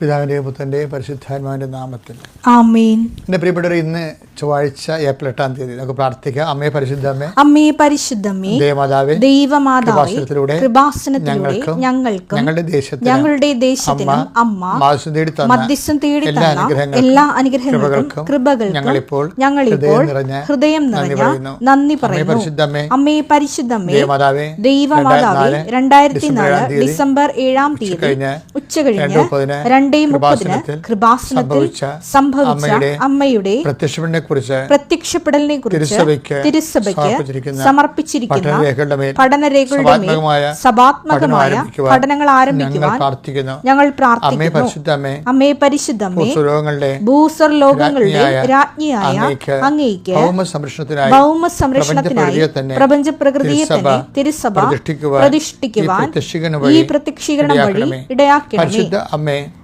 പിതാവിന്റെയും പുത്രന്റെയും പരിശുദ്ധാത്മാവിന്റെ നാമത്തിൽ. ആമേൻ. എന്റെ പ്രിയപ്പെട്ടവർ ഇന്ന് ചൊവ്വാഴ്ച ഏപ്രിൽ എട്ടാം തീയതി നമുക്ക് പ്രാർത്ഥിക്കാം. അമ്മയെ പരിശുദ്ധമ്മേ അമ്മേ പരിശുദ്ധമ്മേ ദേവമാതാവേ ദൈവമാതാവേ കൃപാസനത്തിലൂടെ ഞങ്ങൾക്കും ഞങ്ങൾക്കും ഞങ്ങളുടെ ദേശത്തിന് ഞങ്ങളുടെ ദേശത്തിനും അമ്മ മാസം തേടി തന്ന മധ്യസ്ഥം തേടി എല്ലാ തന്ന അനുഗ്രഹങ്ങൾക്കും എല്ലാ അനുഗ്രഹങ്ങൾക്കും കൃപകൾക്കും ഞങ്ങൾ ഇപ്പോൾ ഞങ്ങളിപ്പോൾ ഹൃദയം നിറഞ്ഞ ഹൃദയം നന്ദി നിറഞ്ഞ പറയുന്നു. നന്ദി അമ്മേ പറയുന്നു. പരിശുദ്ധമ്മേ അമ്മേ പരിശുദ്ധമ്മേ ദേവമാതാവേ ദൈവമാതാവേ രണ്ടായിരത്തി നാല് ഡിസംബർ ഏഴാം തീയതി ഉച്ച കഴിഞ്ഞ് രണ്ട് മുപ്പതിന് രണ്ടേ മുപ്പതിന് കൃപാസനത്തിൽ സംഭവിച്ച അമ്മയുടെ അമ്മയുടെ കുറിച്ച് പ്രത്യക്ഷപ്പെടലിനെ കുറിച്ച് തിരുസഭയ്ക്ക് സമർപ്പിച്ചിരിക്കുന്ന പഠനരേഖകളുടെ മേൽ സഭാത്മകമായ പഠനങ്ങൾ ആരംഭിക്കുവാൻ ഞങ്ങൾ പ്രാർത്ഥിക്കുന്നു. അമ്മേ പരിശുദ്ധമ്മേ ഭൂസർ ലോകങ്ങളുടെ രാജ്ഞിയായ അങ്ങേക്ക് ഭൗമ സംരക്ഷണത്തിനായി പ്രപഞ്ച പ്രകൃതിയെ തന്നെ തിരുസഭ പ്രതിഷ്ഠിക്കുവാൻ ഈ പ്രത്യക്ഷീകരണം വഴി ഇടയാക്കണമേ. അമ്മേ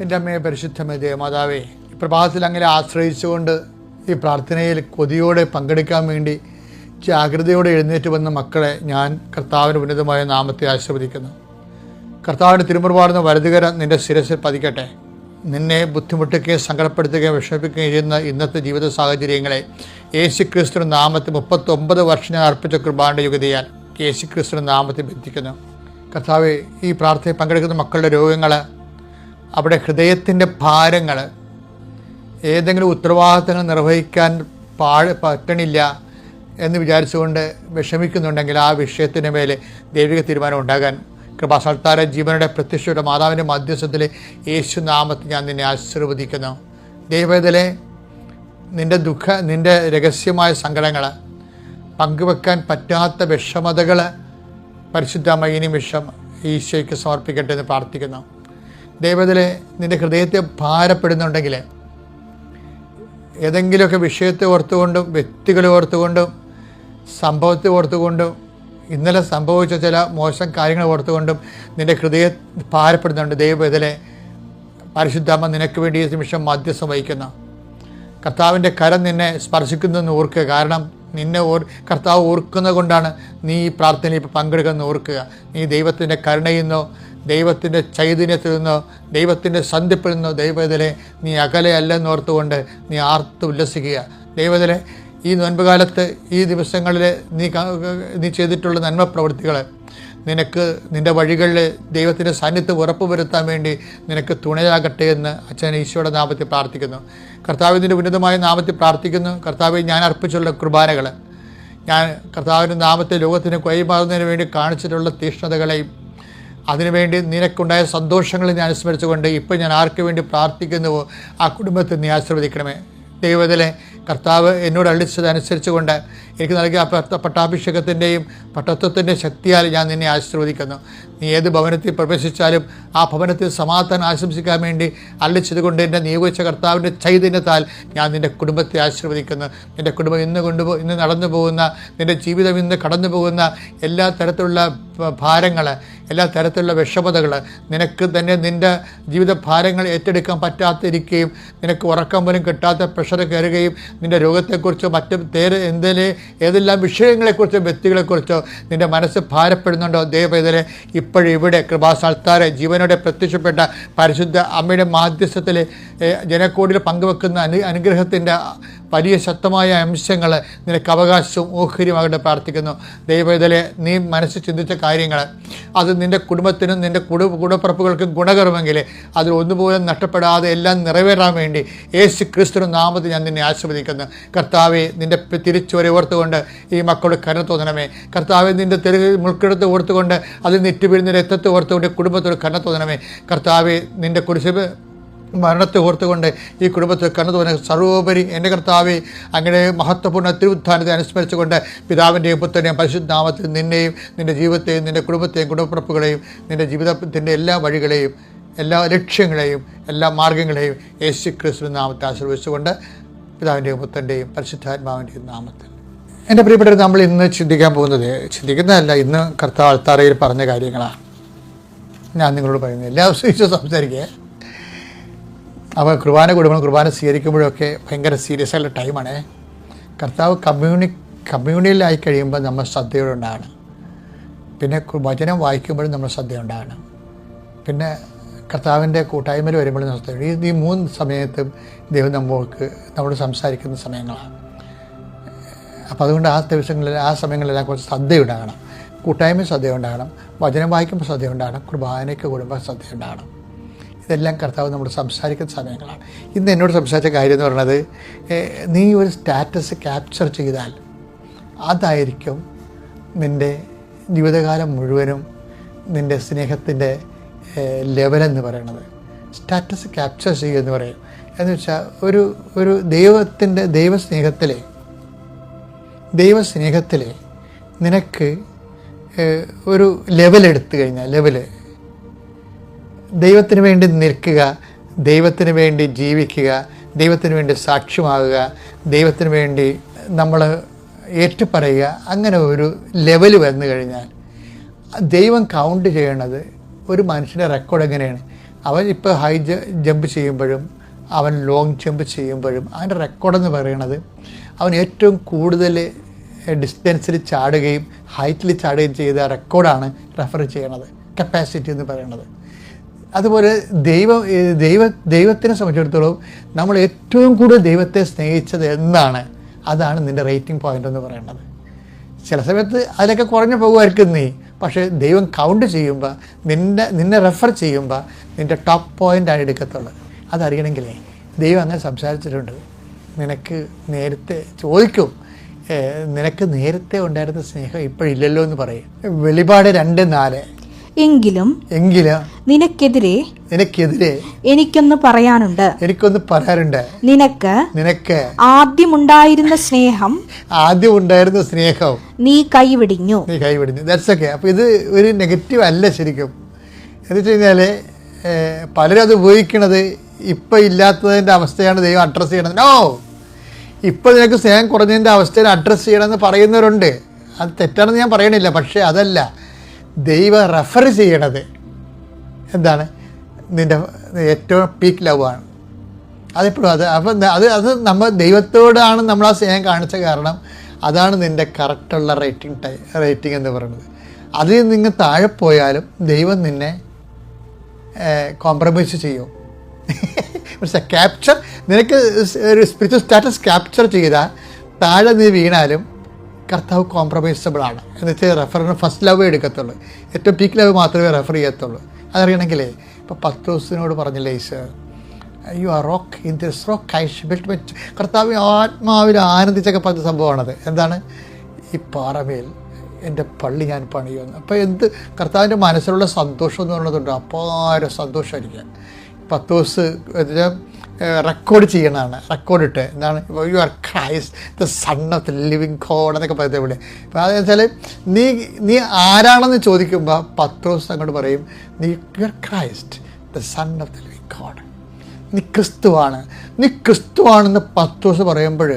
എന്റെ അമ്മയെ പരിശുദ്ധമേ ദേവമാതാവേ ഈ പ്രഭാതത്തിൽ അങ്ങനെ ആശ്രയിച്ചുകൊണ്ട് ഈ പ്രാർത്ഥനയിൽ കൊതിയോടെ പങ്കെടുക്കാൻ വേണ്ടി ജാഗ്രതയോടെ എഴുന്നേറ്റ് വന്ന മക്കളെ ഞാൻ കർത്താവിന്റെ ഉന്നതമായ നാമത്തെ ആശീർവദിക്കുന്നു. കർത്താവിന്റെ തിരുമുറപാടുന്ന വലതുകര നിന്റെ ശിരസിൽ പതിക്കട്ടെ. നിന്നെ ബുദ്ധിമുട്ടുകയും സങ്കടപ്പെടുത്തുകയും വിഷമിപ്പിക്കുകയും ചെയ്യുന്ന ഇന്നത്തെ ജീവിത സാഹചര്യങ്ങളെ യേശു ക്രിസ്തു നാമത്തിൽ മുപ്പത്തൊമ്പത് വർഷം ഞാൻ അർപ്പിച്ച കുർബാനയുടെ യുഗതിയാൽ യേശു ക്രിസ്തു നാമത്തിൽ ബന്ധിക്കുന്നു. കർത്താവ് ഈ പ്രാർത്ഥനയിൽ പങ്കെടുക്കുന്ന മക്കളുടെ രോഗങ്ങൾ അവിടെ ഹൃദയത്തിന്റെ ഭാരങ്ങൾ ഏതെങ്കിലും ഉത്തരവാദിത്തങ്ങൾ നിർവഹിക്കാൻ പാ പറ്റണില്ല എന്ന് വിചാരിച്ചുകൊണ്ട് വിഷമിക്കുന്നുണ്ടെങ്കിൽ ആ വിഷയത്തിന് മേലെ ദൈവിക തീരുമാനം ഉണ്ടാകാൻ കൃപാസൽത്താര ജീവനുടെ പ്രത്യക്ഷയുടെ മാതാവിന്റെ മധ്യസ്ഥത്തിൽ യേശു നാമത്തിൽ ഞാൻ നിന്നെ ആശീർവദിക്കുന്നു. ദൈവത്തിലെ നിന്റെ ദുഃഖ നിന്റെ രഹസ്യമായ സങ്കടങ്ങൾ പങ്കുവെക്കാൻ പറ്റാത്ത വിഷമതകൾ പരിശുദ്ധമായ ഇനി വിഷം ഈശോയ്ക്ക് സമർപ്പിക്കട്ടെ എന്ന് പ്രാർത്ഥിക്കുന്നു. ദൈവത്തിൽ നിന്റെ ഹൃദയത്തെ ഭാരപ്പെടുന്നുണ്ടെങ്കിൽ ഏതെങ്കിലുമൊക്കെ വിഷയത്തെ ഓർത്തുകൊണ്ടും വ്യക്തികളെ ഓർത്തുകൊണ്ടും സംഭവത്തെ ഓർത്തുകൊണ്ടും ഇന്നലെ സംഭവിച്ച ചില മോശം കാര്യങ്ങൾ ഓർത്തുകൊണ്ടും നിന്റെ ഹൃദയം ഭാരപ്പെടുന്നുണ്ട്. ദൈവം ഇതിലെ പരിശുദ്ധാമ്മ നിനക്ക് വേണ്ടി ഈ നിമിഷം മധ്യസ്ഥം വഹിക്കുന്നു. കർത്താവിന്റെ കരം നിന്നെ സ്പർശിക്കുന്നതെന്ന് ഓർക്കുക. കാരണം നിന്നെ ഓർ കർത്താവ് ഓർക്കുന്നത് കൊണ്ടാണ് നീ ഈ പ്രാർത്ഥനയിൽ പങ്കെടുക്കുന്ന ഓർക്കുക. നീ ദൈവത്തിന്റെ കരുണയിൽ നിന്നോ ദൈവത്തിന്റെ ചൈതന്യത്തിൽ നിന്ന് ദൈവത്തിന്റെ സന്ധിപ്പിൽ നിന്ന് ദൈവത്തിലെ നീ അകലെയല്ലെന്നോർത്തുകൊണ്ട് നീ ആർത്ത് ഉല്ലസിക്കുക. ദൈവത്തിലെ ഈ നോൻപുകാലത്ത് ഈ ദിവസങ്ങളിൽ നീ നീ ചെയ്തിട്ടുള്ള നന്മ പ്രവൃത്തികൾ നിനക്ക് നിന്റെ വഴികളിൽ ദൈവത്തിന്റെ സാന്നിധ്യം ഉറപ്പുവരുത്താൻ വേണ്ടി നിനക്ക് തുണയാകട്ടെ എന്ന് അച്ഛൻ ഈശോയുടെ നാമത്തിൽ പ്രാർത്ഥിക്കുന്നു. കർത്താവിന്റെ ഉന്നതമായ നാമത്തിൽ പ്രാർത്ഥിക്കുന്നു. കർത്താവ് ഞാൻ അർപ്പിച്ചുള്ള കുർബാനകൾ ഞാൻ കർത്താവിന്റെ നാമത്തെ ലോകത്തിന് കൈമാറുന്നതിന് വേണ്ടി കാണിച്ചിട്ടുള്ള തീഷ്ണതകളെയും അതിനുവേണ്ടി നിനക്കുണ്ടായ സന്തോഷങ്ങളെ ഞാൻ അനുസ്മരിച്ചുകൊണ്ട് ഇപ്പം ഞാൻ ആർക്ക് വേണ്ടി പ്രാർത്ഥിക്കുന്നുവോ ആ കുടുംബത്തെ നീ ആശീർവദിക്കണമേ. ദൈവത്തിലെ കർത്താവ് എന്നോട് അളിച്ചതനുസരിച്ചുകൊണ്ട് എനിക്ക് നൽകിയ പട്ടാഭിഷേകത്തിന്റെയും പട്ടത്വത്തിന്റെ ശക്തിയാൽ ഞാൻ നിന്നെ ആശീർവദിക്കുന്നു. നീ ഏത് ഭവനത്തിൽ പ്രവേശിച്ചാലും ആ ഭവനത്തിൽ സമാധാനം ആശംസിക്കാൻ വേണ്ടി അള്ളിച്ചതുകൊണ്ട് എന്റെ നിയോഗിച്ച കർത്താവിന്റെ ചൈതന്യത്താൽ ഞാൻ നിന്റെ കുടുംബത്തെ ആശീർവദിക്കുന്നു. നിന്റെ കുടുംബം ഇന്ന് കൊണ്ടുപോ ഇന്ന് നടന്നു പോകുന്ന നിന്റെ ജീവിതം ഇന്ന് കടന്നു പോകുന്ന എല്ലാ തരത്തിലുള്ള ഭാരങ്ങൾ എല്ലാ തരത്തിലുള്ള വിഷമതകൾ നിനക്ക് തന്നെ നിന്റെ ജീവിത ഭാരങ്ങൾ ഏറ്റെടുക്കാൻ പറ്റാതിരിക്കുകയും നിനക്ക് ഉറക്കം പോലും കിട്ടാത്ത പ്രഷർ കയറുകയും നിന്റെ രോഗത്തെക്കുറിച്ചോ മറ്റ് തേരെ എന്തേലെ ഏതെല്ലാം വിഷയങ്ങളെക്കുറിച്ചോ വ്യക്തികളെക്കുറിച്ചോ നിന്റെ മനസ്സ് ഭാരപ്പെടുന്നുണ്ടോ? ദൈവവേദനെ ഇവിടെ കൃപാസാൽത്താരെ ജീവനോടെ പ്രത്യക്ഷപ്പെട്ട പരിശുദ്ധ അമ്മയുടെ മാധ്യസ്ഥത്തിൽ ജനക്കോടിയിൽ പങ്കുവെക്കുന്ന അനു അനുഗ്രഹത്തിന്റെ വലിയ ശക്തമായ അംശങ്ങൾ നിനക്ക് അവകാശവും ഓഹരിയുമാകട്ടെ പ്രാർത്ഥിക്കുന്നു. ദൈവവേദലെ നീ മനസ്സിൽ ചിന്തിച്ച കാര്യങ്ങൾ അത് നിന്റെ കുടുംബത്തിനും നിന്റെ കുടു കുടപ്പുറപ്പുകൾക്കും ഗുണകരമെങ്കിൽ അതിൽ ഒന്നുപോലും നഷ്ടപ്പെടാതെ എല്ലാം നിറവേറാൻ വേണ്ടി യേശു ക്രിസ്തുവിന് നാമത്തിൽ ഞാൻ നിന്നെ ആശീർവദിക്കുന്നു. കർത്താവെ നിന്റെ തിരിച്ചുവരെ ഓർത്തുകൊണ്ട് ഈ മക്കളുടെ കരുണ തോന്നണമേ. കർത്താവെ നിന്റെ തെരു മുൾക്കെടുത്ത് ഓർത്തുകൊണ്ട് അതിൽ നിറ്റുപിഴുന്ന രക്തത്തെ ഓർത്തുകൊണ്ട് കുടുംബത്തോട് കരുണ തോന്നണമേ. കർത്താവെ നിന്റെ കുരിശ് മരണത്തെ ഓർത്തുകൊണ്ട് ഈ കുടുംബത്തിൽ കണ്ണുതോന്ന സർവോപരി എന്റെ കർത്താവെ അങ്ങനെ മഹത്വപൂർണ തിരുവുത്ഥാനത്തെ അനുസ്മരിച്ചുകൊണ്ട് പിതാവിന്റെയും പുത്രന്റെയും പരിശുദ്ധാമത്തിൽ നിന്നെയും നിന്റെ ജീവിതത്തെയും നിന്റെ കുടുംബത്തെയും കുടുംബപ്പുറപ്പുകളെയും നിന്റെ ജീവിതത്തിന്റെ എല്ലാ വഴികളെയും എല്ലാ ലക്ഷ്യങ്ങളെയും എല്ലാ മാർഗങ്ങളെയും യേശു ക്രിസ്തു നാമത്തെ ആശ്രയിച്ചുകൊണ്ട് പിതാവിന്റെയും പുത്രന്റെയും പരിശുദ്ധാത്മാവിന്റെയും നാമത്തിൽ. എന്റെ പ്രിയപ്പെട്ടവർ നമ്മൾ ഇന്ന് ചിന്തിക്കാൻ പോകുന്നത് ചിന്തിക്കുന്നതല്ല ഇന്ന് കർത്താവ് അൾത്താറയിൽ പറഞ്ഞ കാര്യങ്ങളാണ്. ഞാൻ നിങ്ങളോട് പറയുന്നത് എല്ലാ ദിവസവും സംസാരിക്കുക. അപ്പോൾ കുർബാന കൊടുക്കണം കുർബാന സ്വീകരിക്കുമ്പോഴൊക്കെ ഭയങ്കര സീരിയസ് ആയിട്ടുള്ള ടൈമാണ് കർത്താവ് കമ്മ്യൂണി കമ്മ്യൂണിയിലായി കഴിയുമ്പോൾ നമ്മൾ ശ്രദ്ധയോടെ ഉണ്ടാകണം പിന്നെ വചനം വായിക്കുമ്പോഴും നമ്മൾ ശ്രദ്ധ ഉണ്ടാകണം പിന്നെ കർത്താവിന്റെ കൂട്ടായ്മയിൽ വരുമ്പോഴും ശ്രദ്ധ ഈ ഈ മൂന്ന് സമയത്തും ദൈവം നമ്മൾക്ക് നമ്മോട് സംസാരിക്കുന്ന സമയങ്ങളാണ്. അപ്പോൾ അതുകൊണ്ട് ആ ദിവസങ്ങളിൽ ആ സമയങ്ങളിലെല്ലാം കുറച്ച് ശ്രദ്ധയുണ്ടാകണം കൂട്ടായ്മ ശ്രദ്ധയുണ്ടാകണം വചനം വായിക്കുമ്പോൾ ശ്രദ്ധയുണ്ടാകണം കുർബാനയ്ക്ക് കൂടുമ്പോൾ ശ്രദ്ധയുണ്ടാകണം ഇതെല്ലാം കർത്താവ് നമ്മൾ സംസാരിക്കുന്ന സമയങ്ങളാണ്. ഇന്ന് എന്നോട് സംസാരിച്ച കാര്യം എന്ന് പറയുന്നത് നീ ഒരു സ്റ്റാറ്റസ് ക്യാപ്ചർ ചെയ്താൽ അതായിരിക്കും നിന്റെ ജീവിതകാലം മുഴുവനും നിന്റെ സ്നേഹത്തിന്റെ ലെവലെന്ന് പറയുന്നത്. സ്റ്റാറ്റസ് ക്യാപ്ചർ ചെയ്യുക എന്ന് പറയും. എന്ന് വെച്ചാൽ ഒരു ഒരു ദൈവത്തിന്റെ ദൈവസ്നേഹത്തിലെ ദൈവസ്നേഹത്തിലെ നിനക്ക് ഒരു ലെവലെടുത്തു കഴിഞ്ഞാൽ ലെവൽ ദൈവത്തിന് വേണ്ടി നിൽക്കുക ദൈവത്തിന് വേണ്ടി ജീവിക്കുക ദൈവത്തിന് വേണ്ടി സാക്ഷ്യമാകുക ദൈവത്തിന് വേണ്ടി നമ്മൾ ഏറ്റുപറയുക അങ്ങനെ ഒരു ലെവൽ വന്നു കഴിഞ്ഞാൽ ദൈവം കൗണ്ട് ചെയ്യണത് ഒരു മനുഷ്യന്റെ റെക്കോർഡ് എങ്ങനെയാണ്? അവൻ ഇപ്പോൾ ഹൈ ജമ്പ് ചെയ്യുമ്പോഴും അവൻ ലോങ് ജമ്പ് ചെയ്യുമ്പോഴും അവന്റെ റെക്കോർഡെന്ന് പറയണത് അവൻ ഏറ്റവും കൂടുതൽ ഡിസ്റ്റൻസിൽ ചാടുകയും ഹൈറ്റിൽ ചാടുകയും ചെയ്ത റെക്കോർഡാണ് റെഫർ ചെയ്യണത് കപ്പാസിറ്റി എന്ന് പറയുന്നത് അതുപോലെ ദൈവ ദൈവ ദൈവത്തിനെ സംബന്ധിച്ചിടത്തോളം നമ്മൾ ഏറ്റവും കൂടുതൽ ദൈവത്തെ സ്നേഹിച്ചത് എന്നാണ്. അതാണ് നിന്റെ റേറ്റിംഗ് പോയിന്റ് എന്ന് പറയുന്നത്. ചില സമയത്ത് അതിലൊക്കെ കുറഞ്ഞു പോകുമായിരിക്കും നീ. പക്ഷേ ദൈവം കൗണ്ട് ചെയ്യുമ്പോൾ നിന്നെ നിന്നെ റെഫർ ചെയ്യുമ്പോൾ നിന്റെ ടോപ്പ് പോയിന്റാണ് എടുക്കത്തുള്ളത്. അതറിയണമെങ്കിലേ ദൈവം അങ്ങനെ സംസാരിച്ചിട്ടുണ്ട്. നിനക്ക് നേരത്തെ ചോദിക്കും നിനക്ക് നേരത്തെ ഉണ്ടായിരുന്ന സ്നേഹം ഇപ്പോഴില്ലല്ലോ എന്ന് പറയും. വെളിപാട് രണ്ട് നാല്. എങ്കിലും എങ്കിലും നിനക്കെതിരെ നിനക്കെതിരെ എനിക്കൊന്ന് പറയാനുണ്ട്. എനിക്കൊന്ന് പറയാനുണ്ട്. നിനക്ക് നിനക്ക് ആദ്യമുണ്ടായിരുന്ന സ്നേഹം ആദ്യം ഉണ്ടായിരുന്ന സ്നേഹം നീ കൈവിടിഞ്ഞു. നീ കൈവിടിഞ്ഞു. ദാറ്റ്സ് ഓക്കെ അപ്പോൾ ഇത് ഒരു നെഗറ്റീവ് അല്ല ശരിക്കും. എന്ന് വെച്ച് കഴിഞ്ഞാൽ പലരും അത് ഉപയോഗിക്കണത് ഇപ്പം ഇല്ലാത്തതിന്റെ അവസ്ഥയാണ് ദൈവം അഡ്രസ് ചെയ്യണത്. നോ ഇപ്പം നിനക്ക് സ്നേഹം കുറഞ്ഞതിന്റെ അവസ്ഥയിൽ അഡ്രസ് ചെയ്യണമെന്ന് പറയുന്നവരുണ്ട്. അത് തെറ്റാണെന്ന് ഞാൻ പറയണില്ല പക്ഷേ അതല്ല. ദൈവം റെഫർ ചെയ്യണത്. എന്താണ്? നിന്റെ ഏറ്റവും പീക്ക് ലവ് ആണ്. അതെപ്പോഴും അത് അപ്പം അത് അത് നമ്മൾ ദൈവത്തോടാണ് നമ്മൾ ആ സ്നേഹം കാണിച്ച കാരണം അതാണ് നിന്റെ കറക്റ്റുള്ള റേറ്റിംഗ് ടൈ റേറ്റിംഗ് എന്ന് പറയുന്നത്. അതിൽ നിങ്ങൾ താഴെ പോയാലും ദൈവം നിന്നെ കോംപ്രമൈസ് ചെയ്യും. പക്ഷേ ക്യാപ്ചർ നിനക്ക് ഒരു സ്പിരിച്വൽ സ്റ്റാറ്റസ് ക്യാപ്ചർ ചെയ്താൽ താഴെ നീ വീണാലും കർത്താവ് കോംപ്രമൈസബിൾ ആണ്. എന്ന് വെച്ചാൽ റെഫറിന് ഫസ്റ്റ് ലവ് എടുക്കത്തുള്ളൂ. ഏറ്റവും പീക്ക് ലവ് മാത്രമേ റെഫർ ചെയ്യത്തുള്ളൂ. അതറിയണമെങ്കിലേ ഇപ്പോൾ പത്ത് ദിവസത്തിനോട് പറഞ്ഞില്ലേ Eesho you are rock in this rock I built മെച്ച് കർത്താവ് ആത്മാവിൽ ആനന്ദിച്ചൊക്കെ പറഞ്ഞ സംഭവമാണത്. എന്താണ്? ഈ പാറമേൽ എന്റെ പള്ളി ഞാൻ പണിയുമെന്ന് അപ്പോൾ എന്ത്? കർത്താവിന്റെ മനസ്സിലുള്ള സന്തോഷം എന്ന് പറയുന്നതുണ്ട്. അപാര സന്തോഷമായിരിക്കും പത്ത് ദിവസം റെക്കോർഡ് ചെയ്യണതാണ്. റെക്കോർഡ് ഇട്ട്. എന്താണ് you are Christ the son of the living God എന്നൊക്കെ പറയുന്നത് ഇവിടെ. അപ്പോൾ അതെന്ന് വെച്ചാൽ നീ നീ ആരാണെന്ന് ചോദിക്കുമ്പോൾ പത്ത് ദിവസം അങ്ങോട്ട് പറയും നീ you are Christ the son of the living God നീ ക്രിസ്തുവാണ് നീ ക്രിസ്തുവാണെന്ന് പത്ത് ദിവസം പറയുമ്പോൾ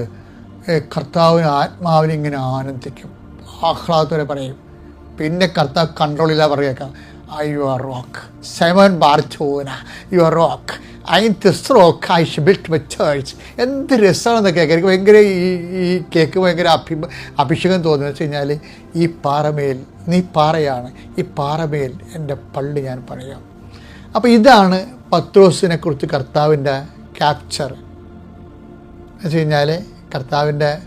കർത്താവിന് ആത്മാവിനെ ഇങ്ങനെ ആനന്ദിക്കും. ആഹ്ലാദത്തോടെ പറയും. പിന്നെ കർത്താവ് കൺട്രോളില്ല പറയുക you are rock Simon Barjona you are rock I this rock I shall built my church എന്ത് രസമാണെന്ന് കേൾക്കുക എനിക്ക് ഭയങ്കര ഈ ഈ കേക്ക് ഭയങ്കര അഭി അഭിഷേകം തോന്നുന്നു. വെച്ച് കഴിഞ്ഞാൽ ഈ പാറമേൽ നീ പാറയാണ്. ഈ പാറമേൽ എന്റെ പള്ളി ഞാൻ പറയാം. അപ്പോൾ ഇതാണ് പത്രോസിനെ കുറിച്ച് കർത്താവിന്റെ ക്യാപ്ചർ വെച്ച് കഴിഞ്ഞാൽ കർത്താവിന്റെ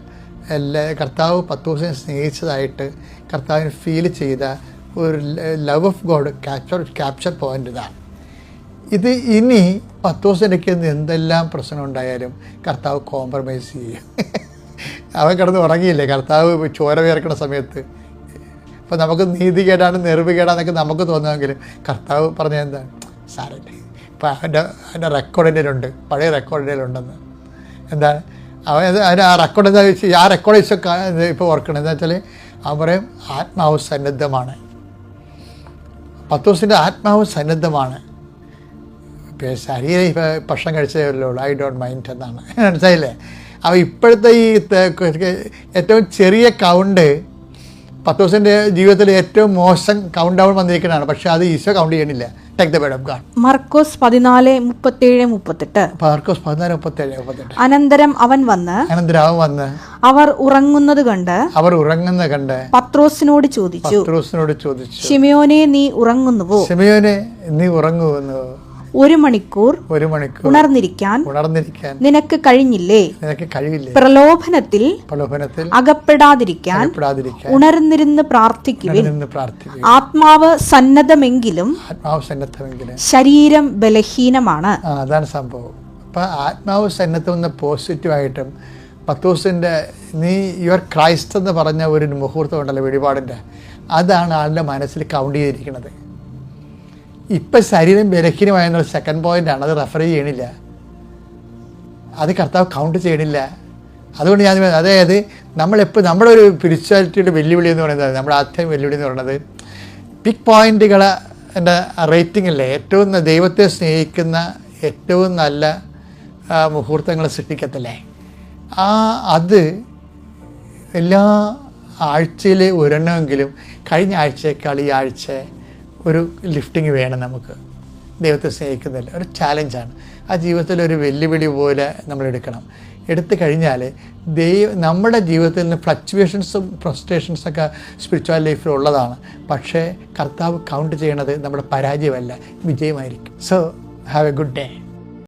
എല്ലാ കർത്താവ് പത്രോസിനെ സ്നേഹിച്ചതായിട്ട് കർത്താവിന് ഫീൽ ചെയ്ത ഒരു love of God capture capture point ഇതാണ്. ഇത് ഇനി പത്തോസിനൊക്കെ എന്തെല്ലാം പ്രശ്നം ഉണ്ടായാലും കർത്താവ് കോംപ്രമൈസ് ചെയ്യും. അവൻ കിടന്ന് ഉറങ്ങിയില്ലേ? കർത്താവ് ചോര വേർക്കുന്ന സമയത്ത്. അപ്പോൾ നമുക്ക് നീതികേടാണ് നെറിവുകേടാന്നൊക്കെ നമുക്ക് തോന്നുമെങ്കിലും കർത്താവ് പറഞ്ഞ എന്താണ് സാരല്ലേ ഇപ്പം അവന്റെ അവന്റെ റെക്കോർഡിന്റെയിലുണ്ട് പഴയ റെക്കോർഡിന്റെയിലുണ്ടെന്ന് എന്താണ് അവൻ അത് അതിന് ആ റെക്കോർഡ് എന്താ വെച്ചാൽ ആ റെക്കോർഡ് ഇപ്പോൾ ഓർക്കണം എന്താ വെച്ചാൽ അവരെയും ആത്മാവ് സന്നദ്ധമാണ്. പത്തോസിന്റെ ആത്മാവ് സന്നദ്ധമാണ്. ശരീരം ഭക്ഷണം കഴിച്ചതേ ഉള്ളൂ. ഐ ഡോണ്ട് മൈൻഡ് എന്നാണ്. മനസ്സിലായില്ലേ? അപ്പോൾ ഇപ്പോഴത്തെ ഈ ഏറ്റവും ചെറിയ കൗണ്ട് പത്തോസിന്റെ ജീവിതത്തിൽ ഏറ്റവും മോശം കൗണ്ട് ഡൗൺ വന്നിരിക്കുന്നതാണ് പക്ഷേ അത് ഈശോ കൗണ്ട് ചെയ്യണില്ല take the bird of God Markose പതിനാല് മുപ്പത്തേഴ് മുപ്പത്തെട്ട്. മാർക്കോസ് പതിനാല് മുപ്പത്തേഴ് മുപ്പത്തെട്ട്. അനന്തരം അവൻ വന്ന് അവൻ വന്ന് അവർ ഉറങ്ങുന്നത് കണ്ട് അവർ ഉറങ്ങുന്നത് കണ്ട് പത്രോസിനോട് ചോദിച്ചു പത്രോസിനോട് ചോദിച്ചു. ഷിമിയോനെ നീ ഉറങ്ങുന്നുവോ? ഷിമിയോനെ നീ ഉറങ്ങുമെന്ന് ഒരു മണിക്കൂർ ഒരു മണിക്കൂർ ഉണർന്നിരിക്കാൻ ഉണർന്നിരിക്കാൻ നിനക്ക് കഴിഞ്ഞില്ലേ? നിനക്ക് കഴിയില്ലേ? പ്രലോഭനത്തിൽ പ്രലോഭനത്തിൽ അകപ്പെടാതിരിക്കാൻ അകപ്പെടാതിരിക്കാൻ ഉണർന്നിരുന്ന് പ്രാർത്ഥിക്കുവിൻ. ആത്മാവ് സന്നദ്ധമെങ്കിലും ആത്മാവ് സന്നദ്ധമെങ്കിലും ശരീരം ബലഹീനമാണ്. ആ അതാണ് സംഭവം. അപ്പൊ ആത്മാവ് സന്നദ്ധം എന്ന പോസിറ്റീവായിട്ടും പത്തൂസിന്റെ നീ യുവർ ക്രൈസ്റ്റ് എന്ന് പറഞ്ഞ ഒരു മുഹൂർത്തം ഉണ്ടല്ലോ വെളിപാടിന്റെ അതാണ് ആളുടെ മനസ്സിൽ കൗണ്ട് ചെയ്തിരിക്കുന്നത്. ഇപ്പം ശരീരം ബലഹീനമായെന്നുള്ള സെക്കൻഡ് പോയിന്റാണ് അത് റെഫർ ചെയ്യണില്ല. അത് കർത്താവ് കൗണ്ട് ചെയ്യണില്ല. അതുകൊണ്ട് ഞാൻ അതായത് നമ്മളെപ്പോൾ നമ്മുടെ ഒരു സ്പിരിച്വാലിറ്റിയുടെ വെല്ലുവിളി എന്ന് പറയുന്നത് നമ്മുടെ ആദ്യം വെല്ലുവിളി എന്ന് പറയുന്നത് പിക് പോയിന്റുകൾ എന്റെ റേറ്റിംഗ് അല്ലേ? ഏറ്റവും ദൈവത്തെ സ്നേഹിക്കുന്ന ഏറ്റവും നല്ല മുഹൂർത്തങ്ങൾ സൃഷ്ടിക്കത്തില്ലേ? ആ അത് എല്ലാ ആഴ്ചയിലെ ഒരെണ്ണമെങ്കിലും കഴിഞ്ഞ ആഴ്ചയേക്കാൾ ഈ ആഴ്ച ഒരു ലിഫ്റ്റിംഗ് വേണം നമുക്ക്. ദൈവത്തെ സ്നേഹിക്കുന്നതല്ല ഒരു ചാലഞ്ചാണ് ആ ജീവിതത്തിൽ ഒരു വെല്ലുവിളി പോലെ നമ്മൾ എടുക്കണം. എടുത്തു കഴിഞ്ഞാൽ ദൈവ നമ്മുടെ ജീവിതത്തിൽ നിന്ന് ഫ്ലക്ച്വേഷൻസും ഫ്രസ്ട്രേഷൻസൊക്കെ സ്പിരിച്വൽ ലൈഫിൽ ഉള്ളതാണ്. പക്ഷേ കർത്താവ് കൗണ്ട് ചെയ്യണത് നമ്മുടെ പരാജയമല്ല വിജയമായിരിക്കും. So have a good day